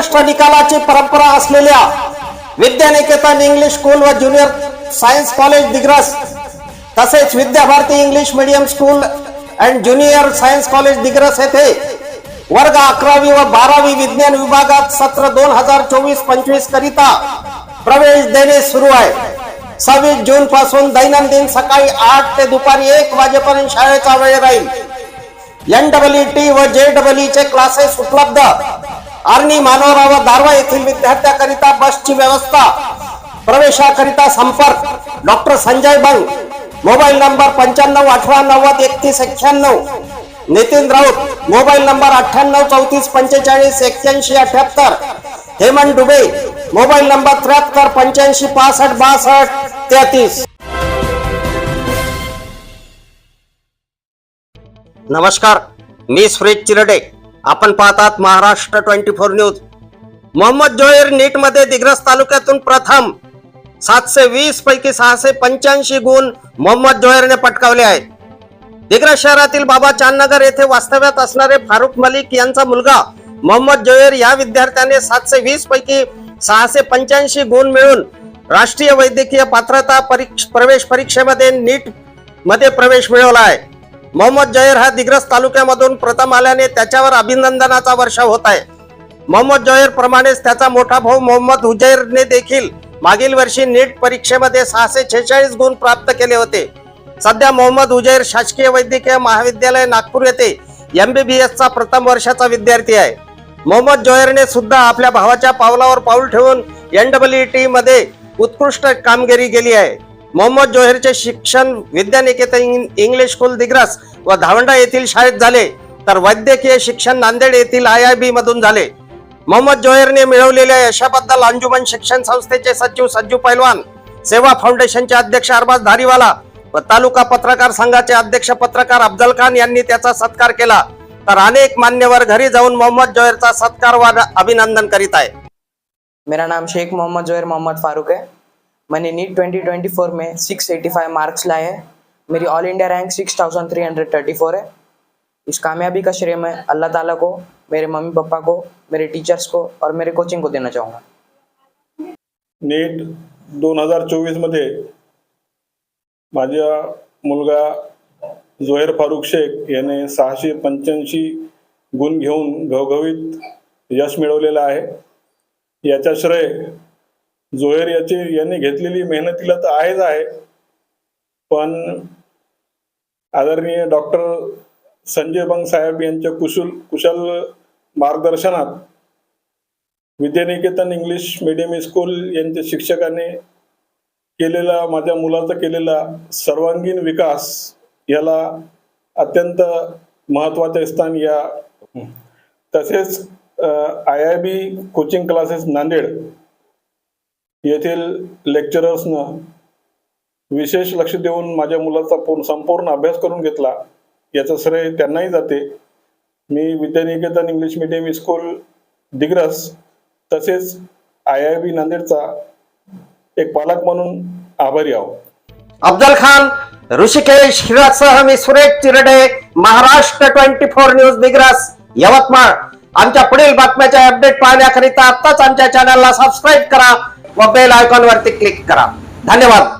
उत्कृष्ट निकालाची परंपरा असलेल्या विद्यानिकेतन इंग्लिश स्कूल व ज्युनियर सायन्स कॉलेज दिग्रस तसेच Vidyabharati English medium school and junior science college Digras येथे वर्ग अकरावी व बारावी विज्ञान विभागात सत्र दोन हजार चोवीस पंचवीस करिता प्रवेश देणे सुरू आहे. सव्वीस जून पासून दैनंदिन सकाळी आठ ते दुपारी एक वाजेपर्यंत शाळेचा वेळ राहील. एन डबल टी व जे डबल चे क्लासेस उपलब्ध. आर्णी मानोरा व दारवा येथील विद्यार्थ्याकरिता बसची व्यवस्था प्रवेशाकरिता संपर्क doctor Sanjay Bang mobile number पंच्याण्णव अठरा नव्वद एकतीस एक्क्याण्णव नितीन राऊत मोबाईल नंबर अठ्ठ्याण्णव चौतीस पंचेचाळीस एक्क्याऐंशी अठ्याहत्तर हेमंत डुबे मोबाईल नंबर त्र्याहत्तर पंच्याऐंशी पासष्ट बासष्ट तेहतीस. नमस्कार मी सुरेश चिरडे. आपण पाहतात Maharashtra twenty four news. Mohammad Joher नीटमध्ये Digras तालुक्यातून प्रथम सातशे वीस पैकी सहाशे पंच्याऐंशी गुण मोहम्मद जोहेरने पटकावले आहेत. दिग्रस शहरातील बाबा चांदनगर येथे वास्तव्यात असणारे फारुख मलिक यांचा मुलगा मोहम्मद जोहेर या विद्यार्थ्याने सातशे वीस पैकी सहाशे पंच्याऐंशी गुण मिळून राष्ट्रीय वैद्यकीय पात्रता परीक्ष प्रवेश परीक्षेमध्ये नीटमध्ये प्रवेश मिळवला आहे. मोहम्मद जहीर हा दिग्रस तालुक्यामधून प्रथम आल्याने त्याच्यावर अभिनंदनाचा वर्षाव होत आहे. मोहम्मद जहीर प्रमाणेच त्याचा मोठा भाऊ मोहम्मद हुजैरने देखील मागील वर्षी नीट परीक्षेमध्ये सहाशे छेचाळीस गुण प्राप्त केले होते. सध्या मोहम्मद हुजैर शासकीय वैद्यकीय महाविद्यालय नागपूर येथे एमबीबीएस चा प्रथम वर्षाचा विद्यार्थी आहे. मोहम्मद जोहरने सुद्धा आपल्या भावाच्या पावलावर पाऊल ठेवून एन टी मध्ये उत्कृष्ट कामगिरी केली आहे. मोहम्मद जोहरचे शिक्षण विद्यानिकेतन इंग्लिश स्कूल दिग्रस व धावंडा येथील शाळेत झाले तर वैद्यकीय शिक्षण नांदेड येथील आय आय बी मधून झाले. मोहम्मद जोहरने मिळवलेल्या यशाबद्दल अंजुमन शिक्षण संस्थेचे सचिव सज्जू पैलवान सेवा फाउंडेशनचे अध्यक्ष अरबाज धारीवाला व तालुका पत्रकार संघाचे अध्यक्ष पत्रकार अफजल खान यांनी त्याचा सत्कार केला. तर अनेक मान्यवर घरी जाऊन मोहम्मद जोहरचा सत्कार व अभिनंदन करीत आहे मेरा नाम शेख मोहम्मद जोहर मोहम्मद फारूक है। मैंने नीट 2024 में 685 मार्क्स लाए हैं। मेरी ऑल इंडिया रैंक 6334 है। इस कामयाबी का श्रेय मैं अल्लाह ताला को मेरे मम्मी पापा को मेरे टीचर्स को और मेरे कोचिंग को देना चाहूँगा। नीट दोन हजार चोवीसमध्ये माझा मुलगा जोहेर फारुख शेख याने सहाशे पंच्याऐंशी गुण घेऊन घवघवीत यश मिळवलेलं आहे. याचा श्रेय जोहेर याची यांनी घेतलेली मेहनतीला तर आहेच आहे. पण आदरणीय डॉक्टर संजय बंग साहेब यांच्या कुशल कुशल मार्गदर्शनात विद्यानिकेतन इंग्लिश मीडियम स्कूल यांच्या शिक्षकाने केलेला माझ्या मुलाचा केलेला सर्वांगीण विकास याला अत्यंत महत्त्वाचे स्थान या. तसेच I I B coaching classes Nanded येथील लेक्चरर्सनं विशेष लक्ष देऊन माझ्या मुलाचा पूर्ण संपूर्ण अभ्यास करून घेतला. याचं श्रेय त्यांनाही जाते. मी Vidyaniketan English medium school Digras तसेच आय आय बी नांदेडचा एक पालक म्हणून आभारी आहोत अफजल खान ऋषिकेश हिरासह मी Suresh Chirde Maharashtra twenty four news Digras Yavatmal. आमच्या पुढील बातम्याच्या अपडेट पाहण्याकरिता आत्ताच आमच्या चॅनलला सबस्क्राईब करा. व बेल आयकॉन वरती क्लिक करा. धन्यवाद.